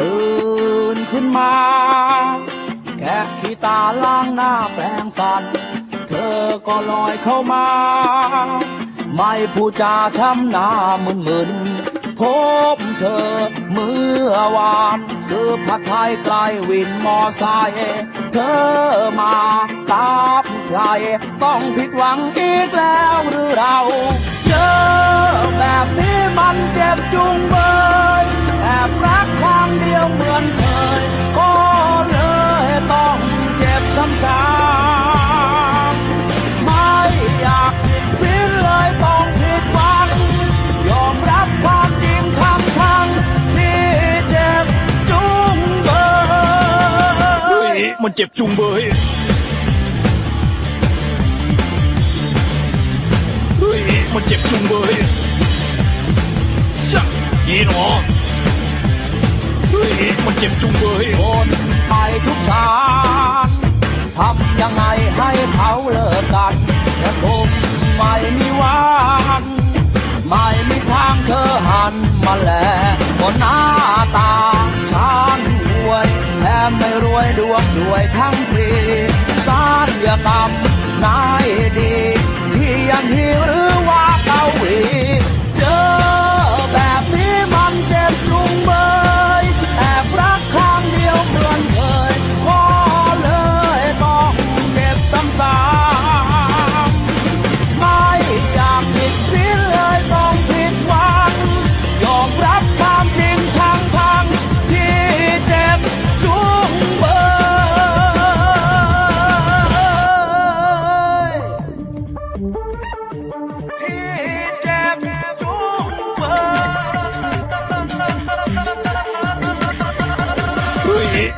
ตื่นขึ้นมาแค่ขี้ตาล้างหน้าแปรงฟัน เธอก็ลอยเข้ามา ไม่พูดจาทำหน้ามึนมึนๆพบเธอเมื่อวานซื้อผัดไทยไกลวินมอไซค์เธอมากับใคร ต้องผิดหวังอีกแล้วหรือเรา เจอแบบนี้มันเจ็บจุงเบย มันเจ็บจุงเบยเฮ้ยมันเจ็บจุงเบยช่างยีหนอเฮ้ยมันเจ็บจุงเบยโอนไปทุกสารทำยังไงให้เขาเลิกกัน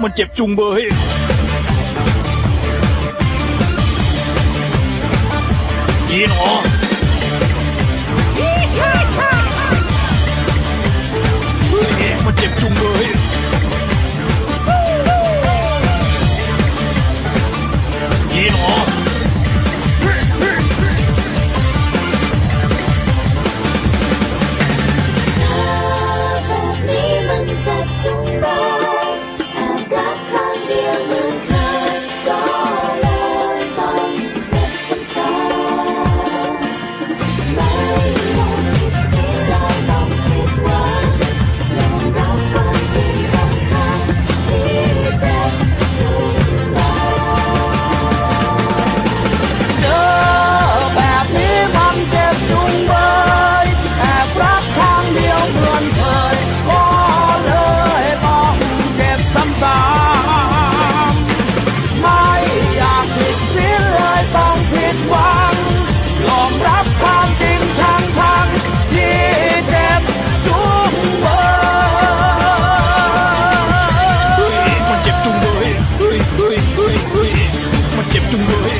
มันเจ็บจุงเบยยีหนอ ดหวังยอมรับความจริงทั้งทั้งที่เจ็บจุงเบยมันเจ็บจุงเบยเฮ้ยเฮ้ยเฮ้ยเฮ้ยมันเจ็บจุงเบย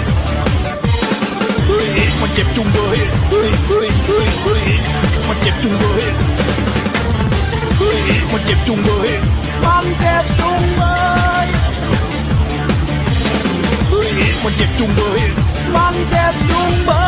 เฮ้ยมันเจ็บจุงเบยเฮ้ยเฮ้ยเฮ้ยเฮ้ยมันเจ็บจุงเบยเฮ้ยมันเจ็บจุงเบยมันเจ็บจุงเบยเฮ้ยมันเจ็บจุงเบย มันเจ็บจุงเบย